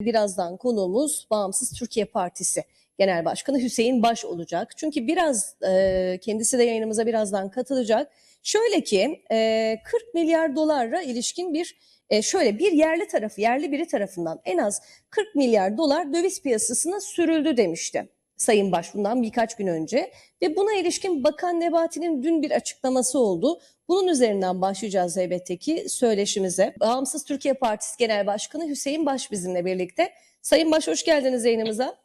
Birazdan konuğumuz Bağımsız Türkiye Partisi Genel Başkanı Hüseyin Baş olacak. Çünkü biraz e, kendisi de yayınımıza birazdan katılacak. Şöyle ki e, 40 milyar dolarla ilişkin bir e, şöyle bir yerli tarafı, yerli biri tarafından en az 40 milyar dolar döviz piyasasına sürüldü demişti. Sayın Baş bundan birkaç gün önce ve buna ilişkin Bakan Nebati'nin dün bir açıklaması oldu. Bunun üzerinden başlayacağız elbette ki söyleşimize. Bağımsız Türkiye Partisi Genel Başkanı Hüseyin Baş bizimle birlikte. Sayın Baş hoş geldiniz yayınımıza.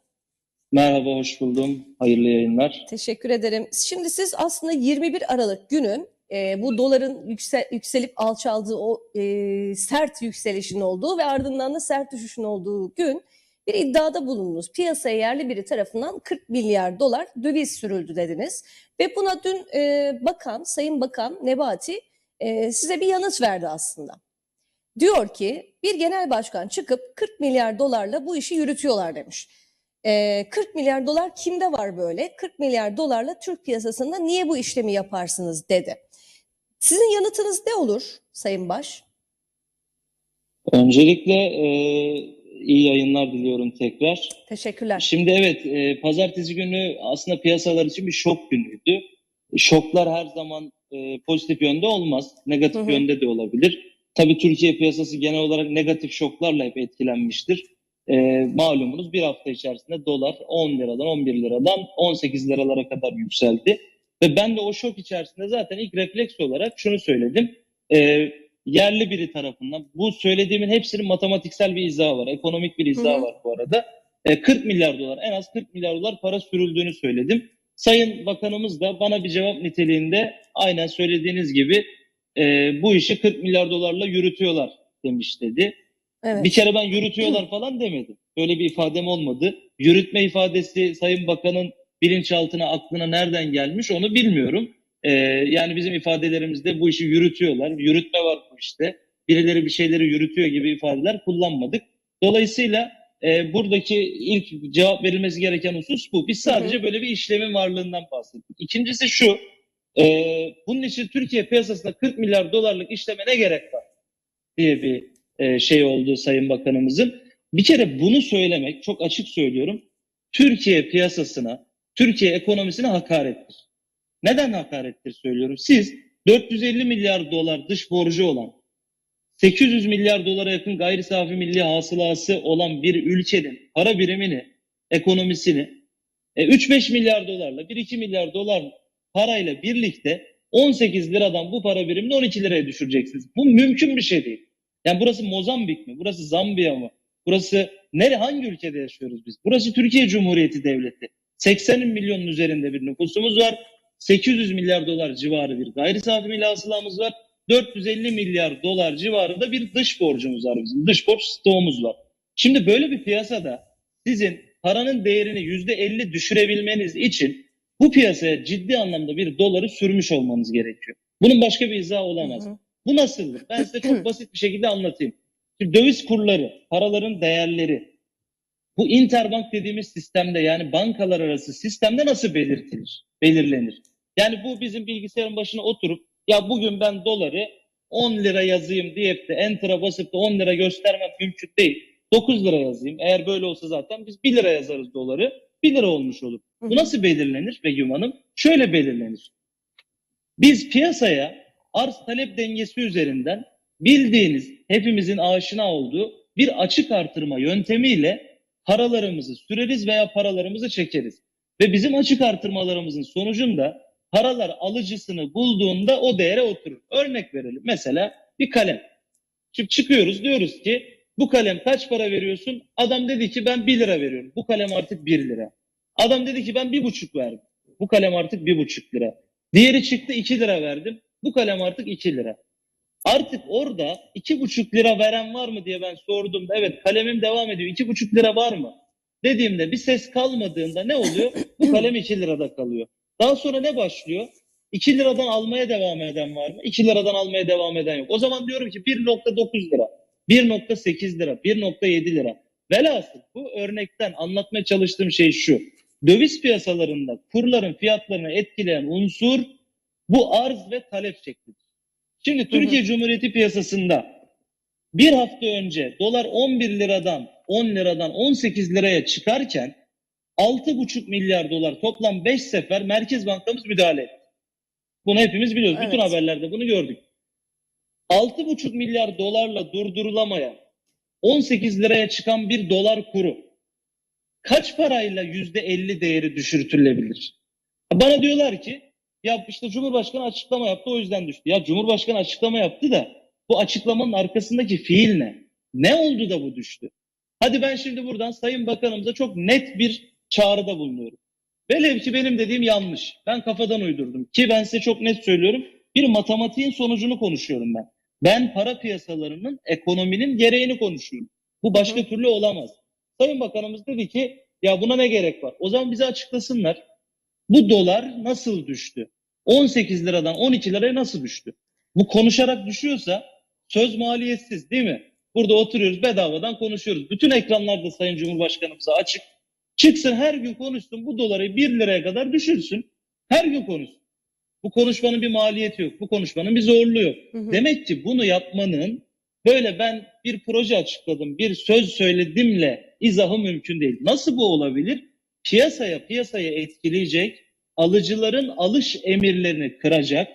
Merhaba, hoş buldum. Hayırlı yayınlar. Teşekkür ederim. Şimdi siz aslında 21 Aralık günü e, bu doların yüksel, yükselip alçaldığı o e, sert yükselişin olduğu ve ardından da sert düşüşün olduğu gün bir iddiada bulundunuz. Piyasaya yerli biri tarafından 40 milyar dolar döviz sürüldü dediniz. Ve buna dün e, bakan, Sayın Bakan Nebati e, size bir yanıt verdi aslında. Diyor ki bir genel başkan çıkıp 40 milyar dolarla bu işi yürütüyorlar demiş. E, 40 milyar dolar kimde var böyle? 40 milyar dolarla Türk piyasasında niye bu işlemi yaparsınız dedi. Sizin yanıtınız ne olur Sayın Baş? Öncelikle e, iyi yayınlar diliyorum tekrar. Teşekkürler. Şimdi evet, e, pazartesi günü aslında piyasalar için bir şok günüydü. Şoklar her zaman e, pozitif yönde olmaz, negatif Hı hı. yönde de olabilir. Tabii Türkiye piyasası genel olarak negatif şoklarla hep etkilenmiştir. E, malumunuz bir hafta içerisinde dolar 10 liradan 11 liradan 18 liralara kadar yükseldi. Ve ben de o şok içerisinde zaten ilk refleks olarak şunu söyledim. E, yerli biri tarafından bu söylediğimin hepsinin matematiksel bir izahı var. Ekonomik bir izahı Hı var bu arada. E, 40 milyar dolar en az 40 milyar dolar para sürüldüğünü söyledim. Sayın Bakanımız da bana bir cevap niteliğinde aynen söylediğiniz gibi e, bu işi 40 milyar dolarla yürütüyorlar demiş dedi. Evet. Bir kere ben yürütüyorlar falan demedim. Böyle bir ifadem olmadı. Yürütme ifadesi Sayın Bakan'ın bilinçaltına, aklına nereden gelmiş onu bilmiyorum. Ee, yani bizim ifadelerimizde bu işi yürütüyorlar. Yürütme var bu işte. Birileri bir şeyleri yürütüyor gibi ifadeler kullanmadık. Dolayısıyla e, buradaki ilk cevap verilmesi gereken husus bu. Biz sadece böyle bir işlemin varlığından bahsettik. İkincisi şu, e, bunun için Türkiye piyasasında 40 milyar dolarlık işleme ne gerek var diye bir e, şey oldu Sayın Bakanımızın. Bir kere bunu söylemek, çok açık söylüyorum, Türkiye piyasasına, Türkiye ekonomisine hakarettir. Neden hakarettir söylüyorum? Siz 450 milyar dolar dış borcu olan, 800 milyar dolara yakın gayri safi milli hasılası olan bir ülkenin para birimini, ekonomisini e, 3-5 milyar dolarla, 1-2 milyar dolar parayla birlikte 18 liradan bu para birimini 12 liraya düşüreceksiniz. Bu mümkün bir şey değil. Yani burası Mozambik mi? Burası Zambiya mı? Burası nere hangi ülkede yaşıyoruz biz? Burası Türkiye Cumhuriyeti Devleti. 80 milyonun üzerinde bir nüfusumuz var. 800 milyar dolar civarı bir gayri safi milli hasılamız var. 450 milyar dolar civarında bir dış borcumuz var bizim. Dış borç stoğumuz var. Şimdi böyle bir piyasada sizin paranın değerini %50 düşürebilmeniz için bu piyasaya ciddi anlamda bir doları sürmüş olmanız gerekiyor. Bunun başka bir izahı olamaz. Hı hı. Bu nasıldır? Ben size çok basit bir şekilde anlatayım. Şimdi döviz kurları, paraların değerleri bu interbank dediğimiz sistemde yani bankalar arası sistemde nasıl belirtilir, belirlenir? Yani bu bizim bilgisayarın başına oturup ya bugün ben doları 10 lira yazayım deyip de enter'a basıp da 10 lira göstermem mümkün değil. 9 lira yazayım. Eğer böyle olsa zaten biz 1 lira yazarız doları. 1 lira olmuş olur. Bu nasıl belirlenir Begüm Hanım? Şöyle belirlenir. Biz piyasaya arz talep dengesi üzerinden bildiğiniz hepimizin aşina olduğu bir açık artırma yöntemiyle paralarımızı süreriz veya paralarımızı çekeriz. Ve bizim açık artırmalarımızın sonucunda paralar alıcısını bulduğunda o değere oturur. Örnek verelim. Mesela bir kalem. Şimdi çıkıyoruz diyoruz ki bu kalem kaç para veriyorsun? Adam dedi ki ben 1 lira veriyorum. Bu kalem artık 1 lira. Adam dedi ki ben bir buçuk verdim. Bu kalem artık bir buçuk lira. Diğeri çıktı 2 lira verdim. Bu kalem artık 2 lira. Artık orada iki buçuk lira veren var mı diye ben sorduğumda evet kalemim devam ediyor. iki buçuk lira var mı? Dediğimde bir ses kalmadığında ne oluyor? Bu kalem 2 lirada kalıyor. Daha sonra ne başlıyor? 2 liradan almaya devam eden var mı? 2 liradan almaya devam eden yok. O zaman diyorum ki 1.9 lira, 1.8 lira, 1.7 lira. Velhasıl bu örnekten anlatmaya çalıştığım şey şu. Döviz piyasalarında kurların fiyatlarını etkileyen unsur bu arz ve talep şeklidir. Şimdi Türkiye Cumhuriyeti piyasasında bir hafta önce dolar 11 liradan 10 liradan 18 liraya çıkarken 6,5 milyar dolar toplam 5 sefer Merkez Bankamız müdahale etti. Bunu hepimiz biliyoruz. Bütün Evet. haberlerde bunu gördük. 6,5 milyar dolarla durdurulamayan 18 liraya çıkan bir dolar kuru kaç parayla %50 değeri düşürtülebilir? Bana diyorlar ki ya işte Cumhurbaşkanı açıklama yaptı o yüzden düştü. Ya Cumhurbaşkanı açıklama yaptı da bu açıklamanın arkasındaki fiil ne? Ne oldu da bu düştü? Hadi ben şimdi buradan Sayın Bakanımıza çok net bir çağrıda bulunuyorum. Velev ki benim dediğim yanlış. Ben kafadan uydurdum. Ki ben size çok net söylüyorum. Bir matematiğin sonucunu konuşuyorum ben. Ben para piyasalarının, ekonominin gereğini konuşuyorum. Bu başka Hı türlü olamaz. Sayın Bakanımız dedi ki ya buna ne gerek var? O zaman bize açıklasınlar. Bu dolar nasıl düştü? 18 liradan 12 liraya nasıl düştü? Bu konuşarak düşüyorsa söz maliyetsiz değil mi? Burada oturuyoruz bedavadan konuşuyoruz. Bütün ekranlarda Sayın Cumhurbaşkanımıza açık. Çıksın her gün konuşsun bu doları 1 liraya kadar düşürsün. Her gün konuşsun. Bu konuşmanın bir maliyeti yok. Bu konuşmanın bir zorluğu yok. Hı hı. Demek ki bunu yapmanın böyle ben bir proje açıkladım, bir söz söyledimle izahı mümkün değil. Nasıl bu olabilir? Piyasaya, piyasaya etkileyecek, alıcıların alış emirlerini kıracak.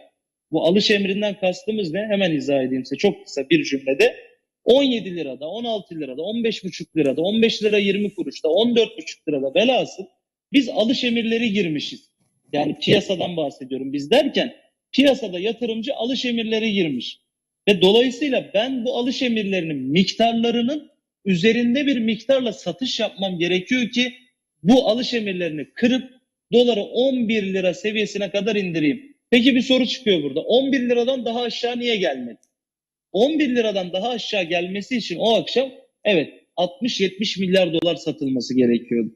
Bu alış emrinden kastımız ne? Hemen izah edeyim size çok kısa bir cümlede. 17 lirada, 16 lirada, 15,5 lirada, 15 lira 20 kuruşta, 14,5 lirada velhasıl biz alış emirleri girmişiz. Yani piyasadan bahsediyorum biz derken piyasada yatırımcı alış emirleri girmiş. Ve dolayısıyla ben bu alış emirlerinin miktarlarının üzerinde bir miktarla satış yapmam gerekiyor ki bu alış emirlerini kırıp doları 11 lira seviyesine kadar indireyim. Peki bir soru çıkıyor burada. 11 liradan daha aşağı niye gelmedi? 11 liradan daha aşağı gelmesi için o akşam evet 60-70 milyar dolar satılması gerekiyordu.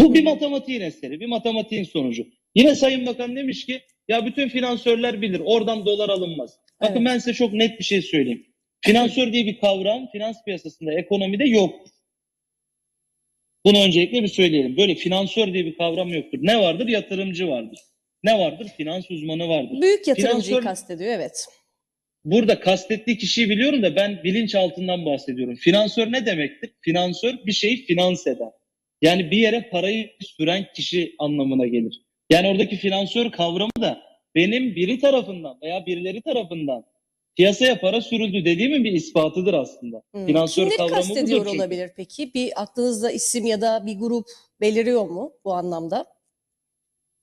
Bu bir matematiğin eseri, bir matematiğin sonucu. Yine Sayın Bakan demiş ki ya bütün finansörler bilir oradan dolar alınmaz. Bakın Evet. ben size çok net bir şey söyleyeyim. Finansör diye bir kavram finans piyasasında, ekonomide yoktur. Bunu öncelikle bir söyleyelim. Böyle finansör diye bir kavram yoktur. Ne vardır? Yatırımcı vardır. Ne vardır? Finans uzmanı vardır. Büyük yatırımcıyı Finansör- kastediyor evet. Burada kastettiği kişiyi biliyorum da ben bilinçaltından bahsediyorum. Finansör ne demektir? Finansör bir şeyi finans eder. Yani bir yere parayı süren kişi anlamına gelir. Yani oradaki finansör kavramı da benim biri tarafından veya birileri tarafından piyasaya para sürüldü dediğimin bir ispatıdır aslında. Hı. Finansör Kimleri kavramı kastediyor olabilir peki? Bir aklınızda isim ya da bir grup beliriyor mu bu anlamda?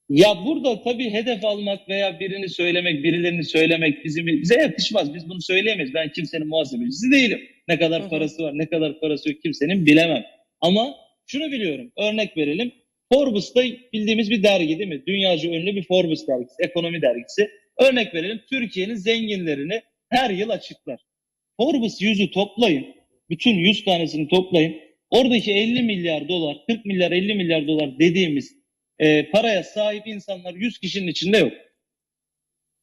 Ya burada tabii hedef almak veya birini söylemek, birilerini söylemek bizim bize yakışmaz. Biz bunu söyleyemeyiz. Ben kimsenin muhasebecisi değilim. Ne kadar Hı parası var, ne kadar parası yok kimsenin bilemem. Ama şunu biliyorum. Örnek verelim. Forbes'ta bildiğimiz bir dergi değil mi? Dünyaca ünlü bir Forbes dergisi, ekonomi dergisi. Örnek verelim. Türkiye'nin zenginlerini her yıl açıklar. Forbes yüzü toplayın. Bütün 100 tanesini toplayın. Oradaki 50 milyar dolar, 40 milyar, 50 milyar dolar dediğimiz e, paraya sahip insanlar 100 kişinin içinde yok.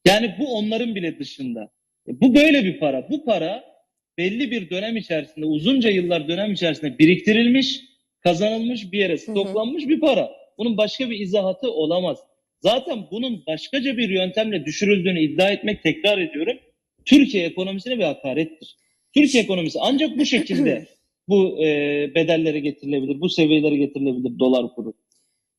Yani bu onların bile dışında. E, bu böyle bir para. Bu para belli bir dönem içerisinde, uzunca yıllar dönem içerisinde biriktirilmiş, kazanılmış bir yere hı. stoklanmış bir para. Bunun başka bir izahatı olamaz. Zaten bunun başkaca bir yöntemle düşürüldüğünü iddia etmek, tekrar ediyorum, Türkiye ekonomisine bir hakarettir. Türkiye ekonomisi ancak bu şekilde bu e, bedellere getirilebilir, bu seviyelere getirilebilir dolar kuru.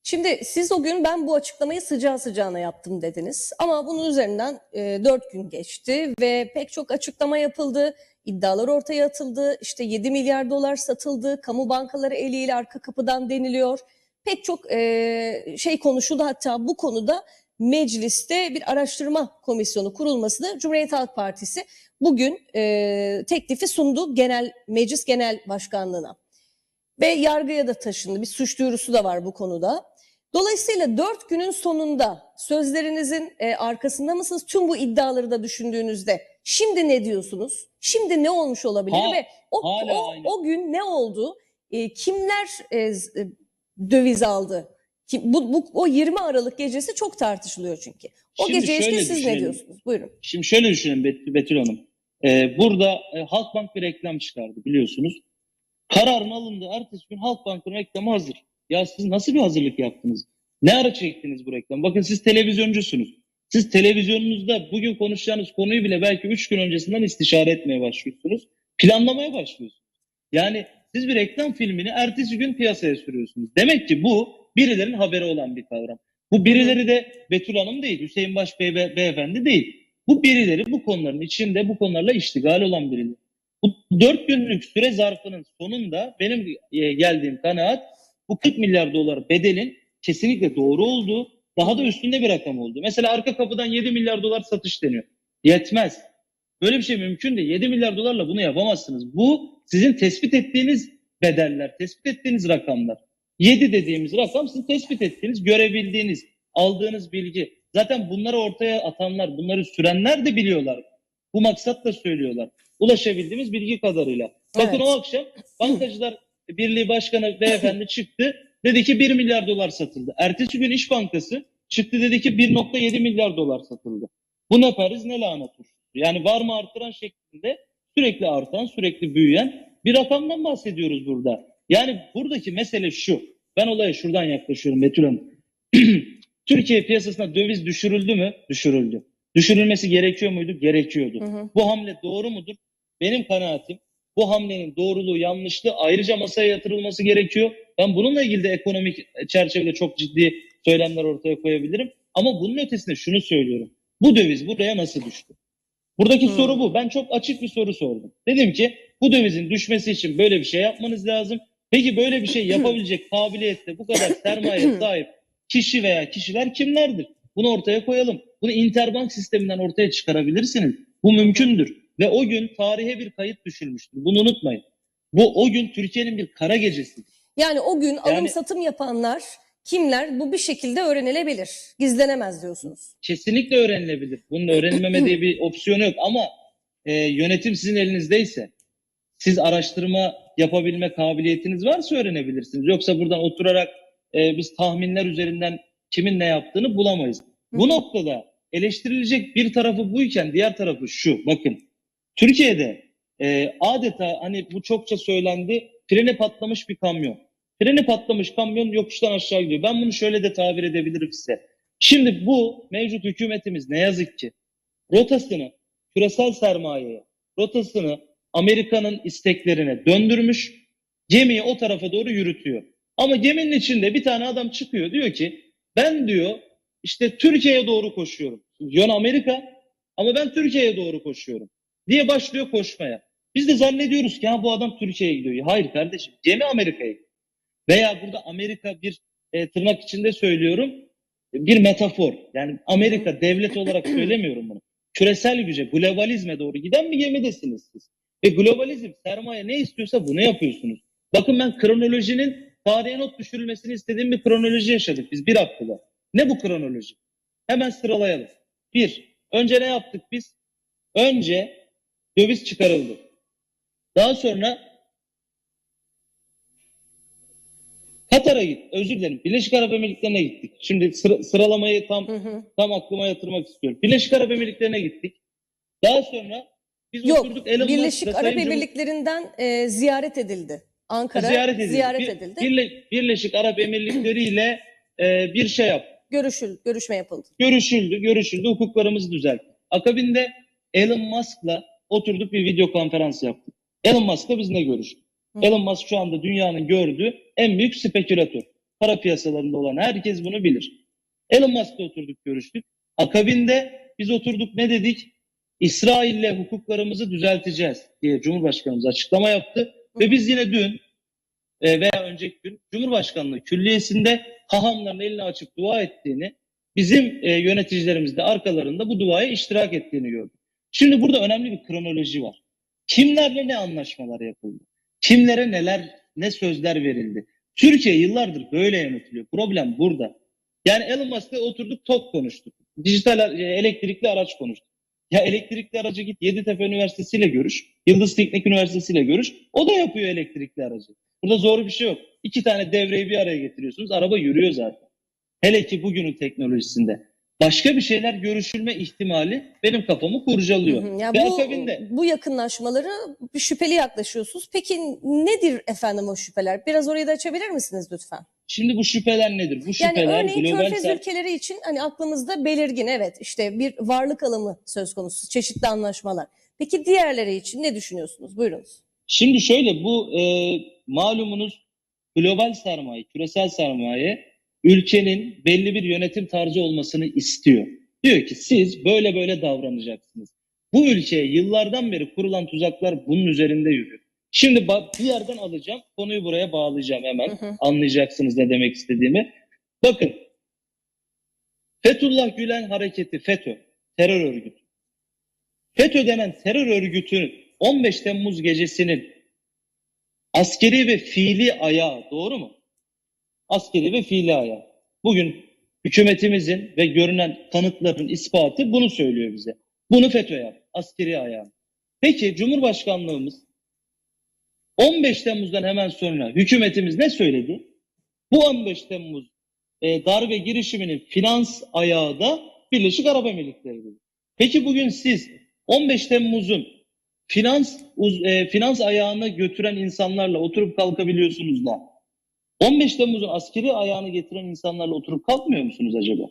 Şimdi siz o gün ben bu açıklamayı sıcağı sıcağına yaptım dediniz. Ama bunun üzerinden e, 4 gün geçti ve pek çok açıklama yapıldı. iddialar ortaya atıldı. İşte 7 milyar dolar satıldı. Kamu bankaları eliyle arka kapıdan deniliyor. Pek çok e, şey konuşuldu. Hatta bu konuda mecliste bir araştırma komisyonu kurulmasını Cumhuriyet Halk Partisi bugün e, teklifi sundu genel meclis genel başkanlığına ve yargıya da taşındı. Bir suç duyurusu da var bu konuda. Dolayısıyla dört günün sonunda sözlerinizin e, arkasında mısınız? Tüm bu iddiaları da düşündüğünüzde şimdi ne diyorsunuz? Şimdi ne olmuş olabilir Ha- ve o, hala o, o gün ne oldu? E, kimler e, e, döviz aldı? Kim, bu, bu, o 20 Aralık gecesi çok tartışılıyor çünkü. O Şimdi gece ilişkin siz ne düşünelim. diyorsunuz? Buyurun. Şimdi şöyle düşünün Bet- Betül Hanım. Ee, burada e, Halkbank bir reklam çıkardı biliyorsunuz. Kararın alındı. Ertesi gün Halkbank'ın reklamı hazır. Ya siz nasıl bir hazırlık yaptınız? Ne ara çektiniz bu reklamı? Bakın siz televizyoncusunuz. Siz televizyonunuzda bugün konuşacağınız konuyu bile belki 3 gün öncesinden istişare etmeye başlıyorsunuz. Planlamaya başlıyorsunuz. Yani Siz bir reklam filmini ertesi gün piyasaya sürüyorsunuz. Demek ki bu birilerinin haberi olan bir kavram. Bu birileri de Betül Hanım değil, Hüseyin Baş Bey, be- beyefendi değil. Bu birileri bu konuların içinde bu konularla iştigal olan birileri. Bu dört günlük süre zarfının sonunda benim e, geldiğim kanaat bu 40 milyar dolar bedelin kesinlikle doğru olduğu, daha da üstünde bir rakam oldu. Mesela arka kapıdan 7 milyar dolar satış deniyor. Yetmez. Böyle bir şey mümkün değil. 7 milyar dolarla bunu yapamazsınız. Bu sizin tespit ettiğiniz bedeller, tespit ettiğiniz rakamlar. 7 dediğimiz rakam sizin tespit ettiğiniz, görebildiğiniz, aldığınız bilgi. Zaten bunları ortaya atanlar, bunları sürenler de biliyorlar. Bu maksatla söylüyorlar. Ulaşabildiğimiz bilgi kadarıyla. Bakın Evet. o akşam Bankacılar Birliği Başkanı beyefendi çıktı. Dedi ki 1 milyar dolar satıldı. Ertesi gün İş Bankası çıktı dedi ki 1.7 milyar dolar satıldı. Bu ne Paris ne lanet. Yani var mı artıran şeklinde sürekli artan, sürekli büyüyen bir rakamdan bahsediyoruz burada. Yani buradaki mesele şu. Ben olaya şuradan yaklaşıyorum Betül Hanım. Türkiye piyasasına döviz düşürüldü mü? Düşürüldü. Düşürülmesi gerekiyor muydu? Gerekiyordu. Hı hı. Bu hamle doğru mudur? Benim kanaatim bu hamlenin doğruluğu yanlışlığı ayrıca masaya yatırılması gerekiyor. Ben bununla ilgili de ekonomik çerçevede çok ciddi söylemler ortaya koyabilirim. Ama bunun ötesinde şunu söylüyorum. Bu döviz buraya nasıl düştü? Buradaki Hmm. soru bu. Ben çok açık bir soru sordum. Dedim ki bu dövizin düşmesi için böyle bir şey yapmanız lazım. Peki böyle bir şey yapabilecek kabiliyette bu kadar sermaye sahip kişi veya kişiler kimlerdir? Bunu ortaya koyalım. Bunu interbank sisteminden ortaya çıkarabilirsiniz. Bu mümkündür. Ve o gün tarihe bir kayıt düşülmüştür. Bunu unutmayın. Bu o gün Türkiye'nin bir kara gecesidir. Yani o gün alım Yani- satım yapanlar kimler bu bir şekilde öğrenilebilir. Gizlenemez diyorsunuz. Kesinlikle öğrenilebilir. Bunun öğrenilmeme diye bir opsiyonu yok ama e, yönetim sizin elinizdeyse siz araştırma yapabilme kabiliyetiniz varsa öğrenebilirsiniz. Yoksa buradan oturarak e, biz tahminler üzerinden kimin ne yaptığını bulamayız. Bu noktada eleştirilecek bir tarafı buyken diğer tarafı şu. Bakın Türkiye'de e, adeta hani bu çokça söylendi freni patlamış bir kamyon. Freni patlamış kamyon yokuştan aşağı gidiyor. Ben bunu şöyle de tabir edebilirim size. Şimdi bu mevcut hükümetimiz ne yazık ki rotasını küresel sermayeye, rotasını Amerika'nın isteklerine döndürmüş, gemiyi o tarafa doğru yürütüyor. Ama geminin içinde bir tane adam çıkıyor diyor ki ben diyor işte Türkiye'ye doğru koşuyorum. Yön Amerika ama ben Türkiye'ye doğru koşuyorum diye başlıyor koşmaya. Biz de zannediyoruz ki ha bu adam Türkiye'ye gidiyor. Hayır kardeşim gemi Amerika'ya gidiyor. Veya burada Amerika bir e, tırnak içinde söylüyorum bir metafor. Yani Amerika devlet olarak söylemiyorum bunu. Küresel güce, globalizme doğru giden bir gemidesiniz siz. Ve globalizm, sermaye ne istiyorsa bunu yapıyorsunuz. Bakın ben kronolojinin tarihe not düşürülmesini istediğim bir kronoloji yaşadık biz bir haftada. Ne bu kronoloji? Hemen sıralayalım. Bir, önce ne yaptık biz? Önce döviz çıkarıldı. Daha sonra Katar'a git. Özür dilerim. Birleşik Arap Emirlikleri'ne gittik. Şimdi sıra- sıralamayı tam Hı hı. tam aklıma yatırmak istiyorum. Birleşik Arap Emirlikleri'ne gittik. Daha sonra biz Yok, oturduk Elon Birleşik Arap Sayın Cumhur- Emirlikleri'nden e, ziyaret edildi. Ankara ziyaret edildi. ziyaret Bir- edildi. Birle- Birleşik Arap Emirlikleri ile e, bir şey yaptı. Görüşül, görüşme yapıldı. Görüşüldü, görüşüldü, hukuklarımızı düzeltti. Akabinde Elon Musk'la oturduk bir video konferans yaptık. Elon Musk'la biz ne görüştük? Elon Musk şu anda dünyanın gördüğü en büyük spekülatör. Para piyasalarında olan herkes bunu bilir. Elon Musk'la oturduk görüştük. Akabinde biz oturduk ne dedik? İsrail'le hukuklarımızı düzelteceğiz diye Cumhurbaşkanımız açıklama yaptı. Ve biz yine dün e, veya önceki gün Cumhurbaşkanlığı Külliyesi'nde hahamların elini açıp dua ettiğini, bizim e, yöneticilerimiz de arkalarında bu duaya iştirak ettiğini gördük. Şimdi burada önemli bir kronoloji var. Kimlerle ne anlaşmalar yapıldı? Kimlere neler, ne sözler verildi? Türkiye yıllardır böyle yönetiliyor. Problem burada. Yani Elon Musk'la oturduk TOK konuştuk. Dijital e, elektrikli araç konuştuk. Ya elektrikli araca git Yeditepe Üniversitesi ile görüş. Yıldız Teknik Üniversitesi ile görüş. O da yapıyor elektrikli aracı. Burada zor bir şey yok. İki tane devreyi bir araya getiriyorsunuz. Araba yürüyor zaten. Hele ki bugünün teknolojisinde. Başka bir şeyler görüşülme ihtimali benim kafamı kurcalıyor. Hı hı. Ya bu, akabinde bu yakınlaşmaları şüpheli yaklaşıyorsunuz. Peki nedir efendim o şüpheler? Biraz orayı da açabilir misiniz lütfen? şimdi bu şüpheler nedir? Bu Yani şüpheler örneğin global Körfez ser- ülkeleri için hani aklımızda belirgin evet işte bir varlık alımı söz konusu, çeşitli anlaşmalar. Peki diğerleri için ne düşünüyorsunuz? Buyurunuz. Şimdi şöyle bu e, malumunuz global sermaye, küresel sermaye ülkenin belli bir yönetim tarzı olmasını istiyor. Diyor ki siz böyle böyle davranacaksınız. Bu ülkeye yıllardan beri kurulan tuzaklar bunun üzerinde yürüyor. Şimdi bir yerden alacağım, konuyu buraya bağlayacağım hemen. Hı hı. Anlayacaksınız ne demek istediğimi. Bakın, Fethullah Gülen hareketi, FETÖ, terör örgütü. FETÖ denen terör örgütünün 15 Temmuz gecesinin askeri ve fiili ayağı, doğru mu? Askeri ve fiili ayağı. Bugün hükümetimizin ve görünen kanıtların ispatı bunu söylüyor bize. Bunu FETÖ yaptı, askeri ayağı. Peki Cumhurbaşkanlığımız 15 Temmuz'dan hemen sonra hükümetimiz ne söyledi? Bu 15 Temmuz e, darbe girişiminin finans ayağı da Birleşik Arap Emirlikleri dedi. Peki bugün siz 15 Temmuz'un finans uz- e, finans ayağını götüren insanlarla oturup kalkabiliyorsunuz da 15 Temmuz'un askeri ayağını getiren insanlarla oturup kalkmıyor musunuz acaba?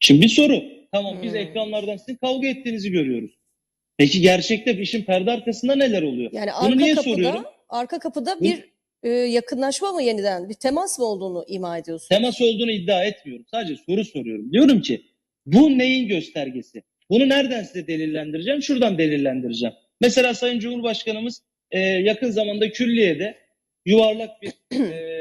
Şimdi bir soru. Tamam biz Hmm. ekranlardan sizin kavga ettiğinizi görüyoruz. Peki gerçekte işin perde arkasında neler oluyor? Yani Bunu arka niye kapıda, soruyorum? arka kapıda bir e, yakınlaşma mı yeniden, bir temas mı olduğunu ima ediyorsun? temas olduğunu iddia etmiyorum. Sadece soru soruyorum. Diyorum ki bu neyin göstergesi? Bunu nereden size delillendireceğim? Şuradan delillendireceğim. Mesela Sayın Cumhurbaşkanımız e, yakın zamanda külliyede yuvarlak bir e,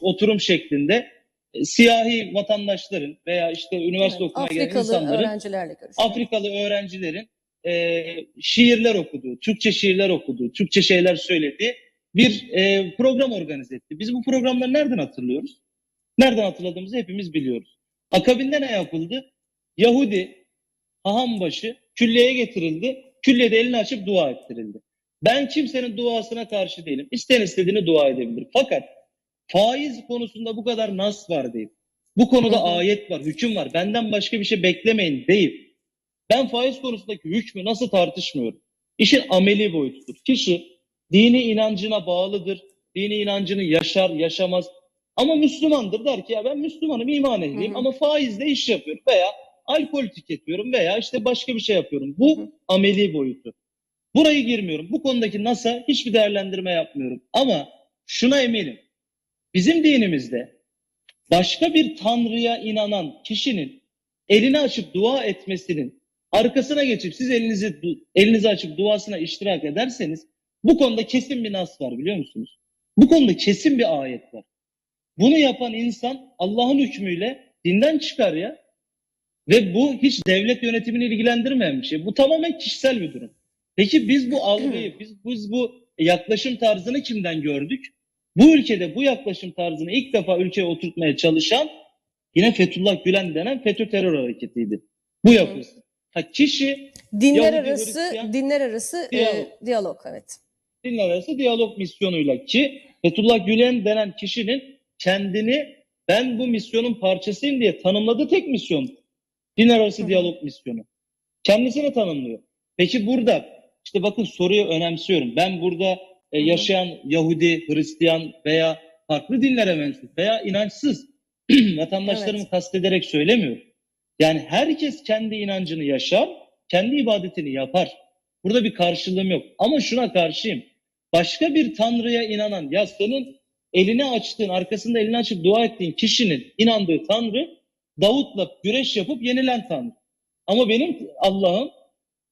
oturum şeklinde e, siyahi vatandaşların veya işte üniversite Evet, okumaya gelen Afrikalı insanların öğrencilerle görüştüm. Afrikalı öğrencilerin e, şiirler okuduğu, Türkçe şiirler okuduğu, Türkçe şeyler söylediği bir e, program organize etti. Biz bu programları nereden hatırlıyoruz? Nereden hatırladığımızı hepimiz biliyoruz. Akabinde ne yapıldı? Yahudi hahambaşı külliyeye getirildi. Külliyede elini açıp dua ettirildi. Ben kimsenin duasına karşı değilim. İsteyen istediğini dua edebilir. Fakat faiz konusunda bu kadar nas var deyip, bu konuda ayet var, hüküm var, benden başka bir şey beklemeyin deyip, ben faiz konusundaki hükmü nasıl tartışmıyorum? İşin ameli boyutudur. Kişi dini inancına bağlıdır, dini inancını yaşar, yaşamaz. Ama Müslümandır der ki ya ben Müslümanım, iman ehliyim Hı hı. ama faizle iş yapıyorum veya alkol tüketiyorum veya işte başka bir şey yapıyorum. Bu Hı hı. ameli boyutu. Burayı girmiyorum. Bu konudaki NASA hiçbir değerlendirme yapmıyorum. Ama şuna eminim. Bizim dinimizde başka bir tanrıya inanan kişinin elini açıp dua etmesinin arkasına geçip siz elinizi elinizi açıp duasına iştirak ederseniz bu konuda kesin bir nas var biliyor musunuz? Bu konuda kesin bir ayet var. Bunu yapan insan Allah'ın hükmüyle dinden çıkar ya. Ve bu hiç devlet yönetimini ilgilendirmeyen bir şey. Bu tamamen kişisel bir durum. Peki biz bu algıyı, biz, biz bu yaklaşım tarzını kimden gördük? Bu ülkede bu yaklaşım tarzını ilk defa ülkeye oturtmaya çalışan yine Fethullah Gülen denen FETÖ terör hareketiydi. Bu yapısı. Ha, kişi Dinler Yahudi, arası, Hristiyan, dinler arası e, diyalog. diyalog evet. dinler arası diyalog misyonuyla ki Fethullah Gülen denen kişinin kendini ben bu misyonun parçasıyım diye tanımladığı tek misyon. Dinler arası hı. diyalog misyonu. Kendisini tanımlıyor. Peki burada işte bakın soruyu önemsiyorum. Ben burada e, yaşayan Yahudi, Hristiyan veya farklı dinlere mensup veya inançsız vatandaşlarımı Evet. kastederek söylemiyorum. Yani herkes kendi inancını yaşar, kendi ibadetini yapar. Burada bir karşılığım yok. Ama şuna karşıyım. Başka bir tanrıya inanan, ya senin elini açtığın, arkasında elini açıp dua ettiğin kişinin inandığı tanrı Davut'la güreş yapıp yenilen tanrı. Ama benim Allah'ım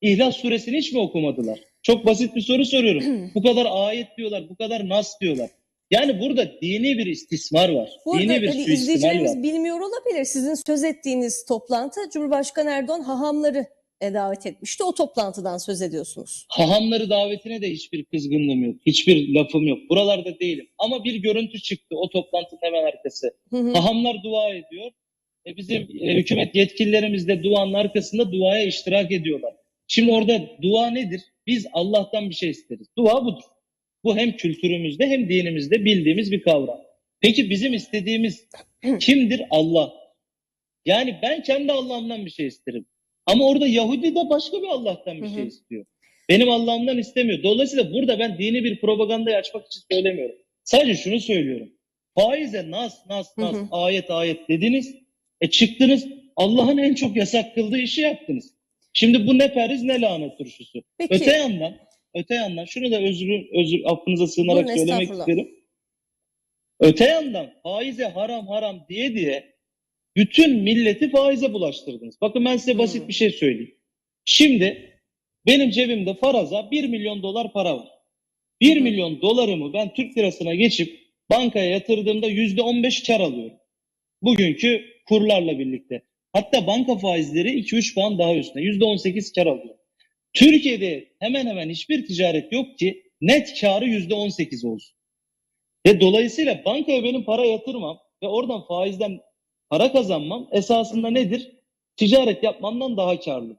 İhlas suresini hiç mi okumadılar? Çok basit bir soru soruyorum. bu kadar ayet diyorlar, bu kadar nas diyorlar. Yani burada dini bir istismar var. Bu arada dini bir suistimal izleyicilerimiz var. bilmiyor olabilir. Sizin söz ettiğiniz toplantı Cumhurbaşkanı Erdoğan hahamları e, davet etmişti. O toplantıdan söz ediyorsunuz. Hahamları davetine de hiçbir kızgınlığım yok. Hiçbir lafım yok. Buralarda değilim. Ama bir görüntü çıktı o toplantının hemen arkası. Hı hı. Hahamlar dua ediyor. E bizim e, hükümet yetkililerimiz de duanın arkasında duaya iştirak ediyorlar. Şimdi orada dua nedir? Biz Allah'tan bir şey isteriz. Dua budur. Bu hem kültürümüzde hem dinimizde bildiğimiz bir kavram. Peki bizim istediğimiz kimdir? Allah. Yani ben kendi Allah'ımdan bir şey isterim. Ama orada Yahudi de başka bir Allah'tan bir şey istiyor. Benim Allah'ımdan istemiyor. Dolayısıyla burada ben dini bir propagandayı açmak için söylemiyorum. Sadece şunu söylüyorum. Faize nas nas Hı nas hı. ayet ayet dediniz. E çıktınız Allah'ın en çok yasak kıldığı işi yaptınız. Şimdi bu ne periz ne lahana turşusu. Peki Öte yandan öte yandan şunu da özür, özür affınıza sığınarak Buyurun, söylemek isterim. Öte yandan faize haram haram diye diye bütün milleti faize bulaştırdınız. Bakın ben size basit Hmm. bir şey söyleyeyim. Şimdi benim cebimde faraza 1 milyon dolar para var. 1 Hı hı. milyon dolarımı ben Türk lirasına geçip bankaya yatırdığımda %15 kar alıyorum. Bugünkü kurlarla birlikte. Hatta banka faizleri 2-3 puan daha üstüne. %18 kar alıyor. Türkiye'de hemen hemen hiçbir ticaret yok ki net karı %18 olsun. Ve dolayısıyla bankaya benim para yatırmam ve oradan faizden para kazanmam esasında nedir? Ticaret yapmamdan daha karlı.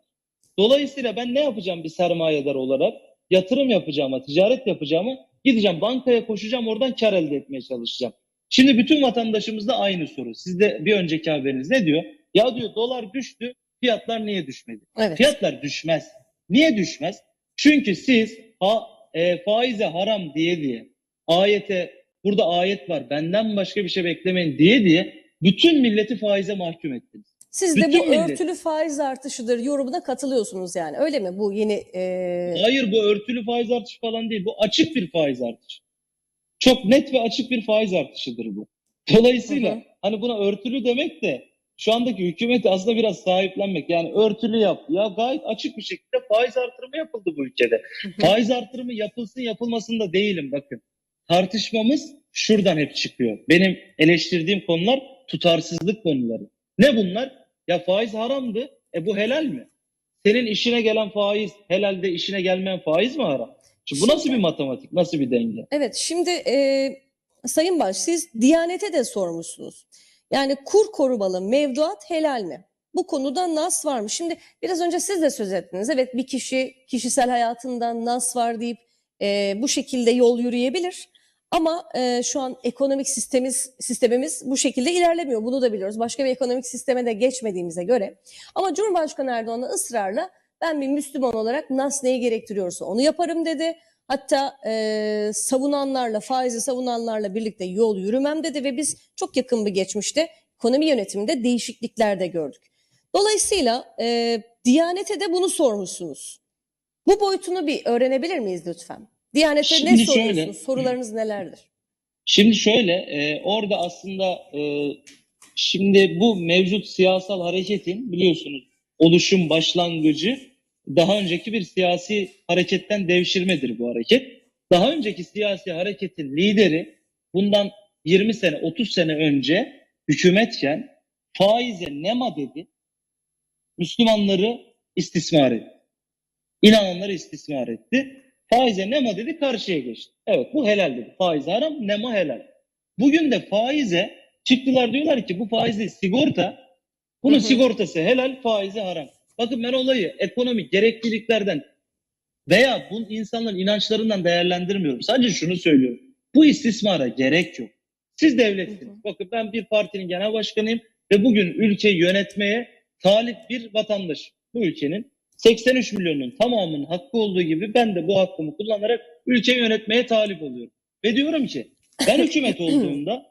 Dolayısıyla ben ne yapacağım bir sermayedar olarak? Yatırım yapacağıma, ticaret yapacağıma gideceğim bankaya koşacağım oradan kar elde etmeye çalışacağım. Şimdi bütün vatandaşımızda aynı soru. Sizde bir önceki haberiniz ne diyor? Ya diyor dolar düştü, fiyatlar niye düşmedi? Evet. Fiyatlar düşmez. Niye düşmez? Çünkü siz ha, e, faize haram diye diye ayete burada ayet var benden başka bir şey beklemeyin diye diye bütün milleti faize mahkum ettiniz. Siz de bütün bu millet- örtülü faiz artışıdır yorumuna katılıyorsunuz yani. Öyle mi? Bu yeni e, Hayır bu örtülü faiz artışı falan değil. Bu açık bir faiz artışı. Çok net ve açık bir faiz artışıdır bu. Dolayısıyla Hı hı. hani buna örtülü demek de şu andaki hükümeti aslında biraz sahiplenmek. Yani örtülü yap. Ya gayet açık bir şekilde faiz artırımı yapıldı bu ülkede. Faiz artırımı yapılsın yapılmasın da değilim bakın. Tartışmamız şuradan hep çıkıyor. Benim eleştirdiğim konular tutarsızlık konuları. Ne bunlar? Ya faiz haramdı. E bu helal mi? Senin işine gelen faiz helalde işine gelmeyen faiz mi haram? Şimdi bu nasıl bir matematik? Nasıl bir denge? Evet, şimdi e, Sayın Baş, siz Diyanet'e de sormuşsunuz. Yani kur korumalı mevduat helal mi? Bu konuda nas var mı? Şimdi biraz önce siz de söz ettiniz. Evet bir kişi kişisel hayatından nas var deyip e, bu şekilde yol yürüyebilir. Ama e, şu an ekonomik sistemimiz, sistemimiz bu şekilde ilerlemiyor. Bunu da biliyoruz. Başka bir ekonomik sisteme de geçmediğimize göre. Ama Cumhurbaşkanı Erdoğan da ısrarla ben bir Müslüman olarak nas neyi gerektiriyorsa onu yaparım dedi. Hatta e, savunanlarla, faizi savunanlarla birlikte yol yürümem dedi ve biz çok yakın bir geçmişte ekonomi yönetiminde değişiklikler de gördük. Dolayısıyla e, Diyanet'e de bunu sormuşsunuz. Bu boyutunu bir öğrenebilir miyiz lütfen? Diyanet'e ne Şimdi soruyorsunuz? şöyle. Sorularınız nelerdir? Şimdi şöyle, e, orada aslında e, şimdi bu mevcut siyasal hareketin biliyorsunuz oluşum başlangıcı daha önceki bir siyasi hareketten devşirmedir bu hareket. Daha önceki siyasi hareketin lideri bundan 20 sene, 30 sene önce hükümetken faize nema dedi, Müslümanları istismar etti. İnananları istismar etti. Faize nema dedi karşıya geçti. Evet bu helal dedi. Faiz haram, nema helal. Bugün de faize çıktılar diyorlar ki bu faizi sigorta, bunun Hı hı. sigortası helal, faizi haram. Bakın ben olayı ekonomik gerekliliklerden veya bu insanların inançlarından değerlendirmiyorum. Sadece şunu söylüyorum. Bu istismara gerek yok. Siz devletsiniz. Hı hı. Bakın ben bir partinin genel başkanıyım ve bugün ülkeyi yönetmeye talip bir vatandaş. Bu ülkenin 83 milyonun tamamının hakkı olduğu gibi ben de bu hakkımı kullanarak ülkeyi yönetmeye talip oluyorum. Ve diyorum ki ben hükümet olduğumda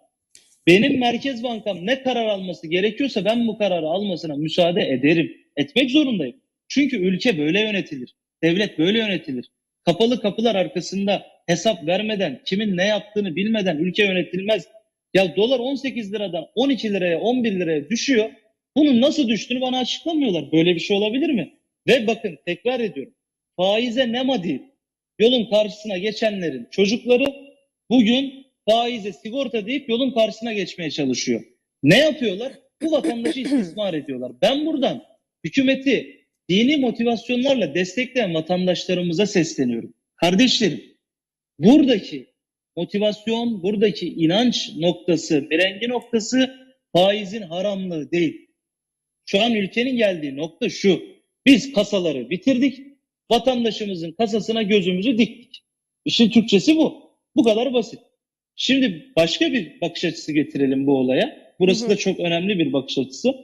benim Merkez Bankam ne karar alması gerekiyorsa ben bu kararı almasına müsaade ederim. Etmek zorundayım. Çünkü ülke böyle yönetilir. Devlet böyle yönetilir. Kapalı kapılar arkasında hesap vermeden, kimin ne yaptığını bilmeden ülke yönetilmez. Ya dolar 18 liradan 12 liraya, 11 liraya düşüyor. Bunun nasıl düştüğünü bana açıklamıyorlar. Böyle bir şey olabilir mi? Ve bakın tekrar ediyorum. Faize nema deyip yolun karşısına geçenlerin çocukları bugün faize sigorta deyip yolun karşısına geçmeye çalışıyor. Ne yapıyorlar? Bu vatandaşı istismar ediyorlar. Ben buradan hükümeti dini motivasyonlarla destekleyen vatandaşlarımıza sesleniyorum. Kardeşlerim, buradaki motivasyon, buradaki inanç noktası, mirengi noktası faizin haramlığı değil. Şu an ülkenin geldiği nokta şu. Biz kasaları bitirdik. Vatandaşımızın kasasına gözümüzü diktik. İşin Türkçesi bu. Bu kadar basit. Şimdi başka bir bakış açısı getirelim bu olaya. Burası Hı hı. da çok önemli bir bakış açısı.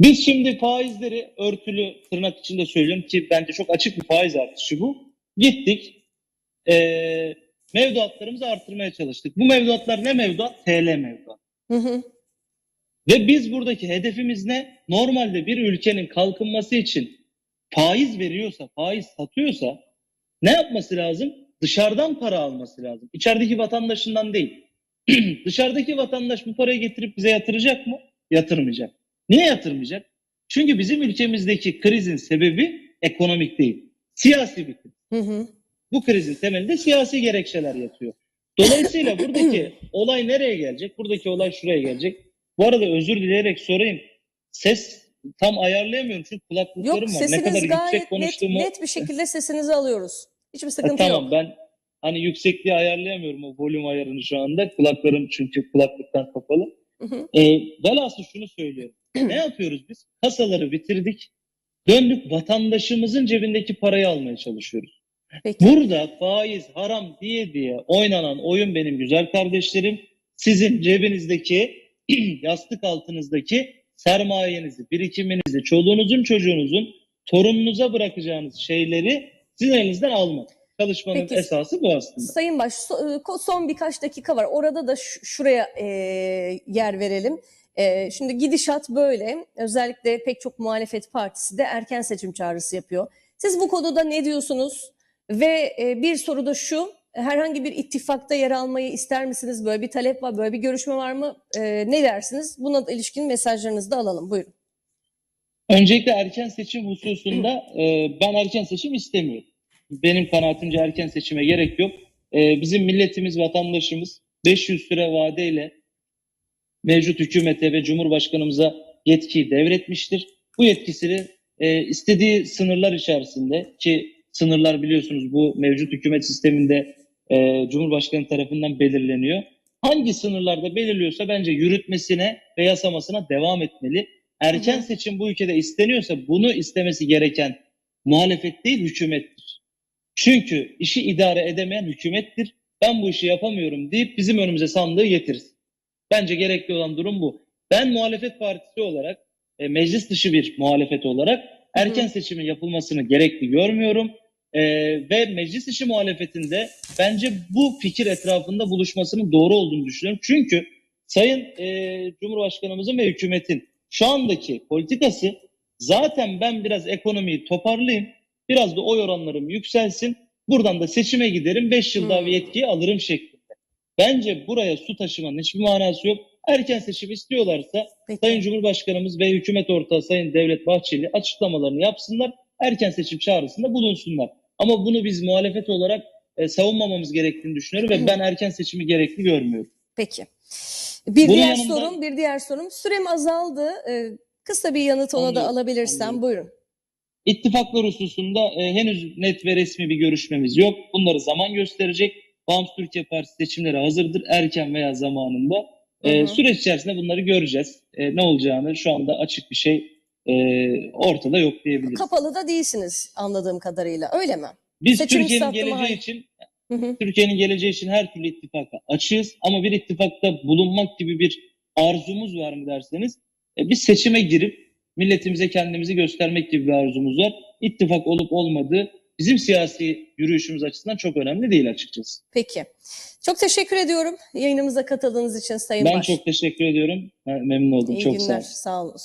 Biz şimdi faizleri örtülü tırnak içinde söylüyorum ki bence çok açık bir faiz artışı bu. Gittik eee mevduatlarımızı artırmaya çalıştık. Bu mevduatlar ne mevduat? TL mevduat. Hı hı. Ve biz buradaki hedefimiz ne? Normalde bir ülkenin kalkınması için faiz veriyorsa, faiz satıyorsa Ne yapması lazım? Dışarıdan para alması lazım. İçerideki vatandaşından değil. Dışarıdaki vatandaş bu parayı getirip bize yatıracak mı? Yatırmayacak. Niye yatırmayacak? Çünkü bizim ülkemizdeki krizin sebebi ekonomik değil. Siyasi bir kriz. Hı hı. Bu krizin temelinde siyasi gerekçeler yatıyor. Dolayısıyla buradaki olay nereye gelecek? Buradaki olay şuraya gelecek. Bu arada özür dileyerek sorayım. Ses tam ayarlayamıyorum çünkü kulaklıklarım Yok var. Ne kadar sesiniz yüksek gayet net, konuştuğumu net bir şekilde sesinizi alıyoruz. Hiçbir Ha, sıkıntı tamam yok. ben hani yüksekliği ayarlayamıyorum o volüm ayarını şu anda. Kulaklarım çünkü kulaklıktan kapalı. Hı hı. E, velhasıl şunu söylüyorum. Ne yapıyoruz biz? Kasaları bitirdik. Döndük vatandaşımızın cebindeki parayı almaya çalışıyoruz. Peki. Burada faiz haram diye diye oynanan oyun benim güzel kardeşlerim. Sizin cebinizdeki yastık altınızdaki sermayenizi, birikiminizi, çoluğunuzun çocuğunuzun torununuza bırakacağınız şeyleri sizin elinizden almak. Çalışmanın Peki. esası bu aslında. Sayın Baş, e, son birkaç dakika var. Orada da şuraya e, yer verelim. E, şimdi gidişat böyle. Özellikle pek çok muhalefet partisi de erken seçim çağrısı yapıyor. Siz bu konuda ne diyorsunuz? Ve e, bir soru da şu. Herhangi bir ittifakta yer almayı ister misiniz? Böyle bir talep var, böyle bir görüşme var mı? E, ne dersiniz? Buna da ilişkin mesajlarınızı da alalım. Buyurun. Öncelikle erken seçim hususunda e, ben erken seçim istemiyorum. Benim kanaatimce erken seçime gerek yok. E, bizim milletimiz, vatandaşımız 500 süre vadeyle mevcut hükümete ve Cumhurbaşkanımıza yetkiyi devretmiştir. Bu yetkisini e, istediği sınırlar içerisinde ki sınırlar biliyorsunuz bu mevcut hükümet sisteminde e, Cumhurbaşkanı tarafından belirleniyor. Hangi sınırlarda belirliyorsa bence yürütmesine ve yasamasına devam etmeli. Erken Hı seçim bu ülkede isteniyorsa bunu istemesi gereken muhalefet değil hükümettir. Çünkü işi idare edemeyen hükümettir. Ben bu işi yapamıyorum deyip bizim önümüze sandığı getirsin. Bence gerekli olan durum bu. Ben muhalefet partisi olarak, e, meclis dışı bir muhalefet olarak erken seçimin yapılmasını gerekli görmüyorum. E, ve meclis dışı muhalefetinde bence bu fikir etrafında buluşmasının doğru olduğunu düşünüyorum. Çünkü Sayın e, Cumhurbaşkanımızın ve hükümetin şu andaki politikası zaten ben biraz ekonomiyi toparlayayım, biraz da oy oranlarım yükselsin, buradan da seçime giderim, 5 yıl daha yetkiyi alırım şeklinde. Bence buraya su taşımanın hiçbir manası yok. Erken seçim istiyorlarsa Peki. Sayın Cumhurbaşkanımız ve hükümet ortağı Sayın Devlet Bahçeli açıklamalarını yapsınlar. Erken seçim çağrısında bulunsunlar. Ama bunu biz muhalefet olarak e, savunmamamız gerektiğini düşünüyorum ve ben erken seçimi gerekli görmüyorum. Peki. Bir Bunun diğer yanında- sorum, bir diğer sorum. Sürem azaldı. Ee, kısa bir yanıt ona da alabilirsem. Buyurun. İttifaklar hususunda e, henüz net ve resmi bir görüşmemiz yok. Bunları zaman gösterecek. Bağımsız Türkiye Partisi seçimlere hazırdır. Erken veya zamanında. E, süreç içerisinde bunları göreceğiz. E, ne olacağını şu anda açık bir şey e, ortada yok diyebiliriz. Kapalı da değilsiniz anladığım kadarıyla. Öyle mi? Biz seçim Türkiye'nin geleceği için. Türkiye'nin geleceği için her türlü ittifaka açığız ama bir ittifakta bulunmak gibi bir arzumuz var mı derseniz e, biz seçime girip milletimize kendimizi göstermek gibi bir arzumuz var. İttifak olup olmadığı bizim siyasi yürüyüşümüz açısından çok önemli değil açıkçası. Peki. Çok teşekkür ediyorum yayınımıza katıldığınız için Sayın ben Baş. çok teşekkür ediyorum. Memnun oldum. İyi çok sağ günler. olun. Sağ olun.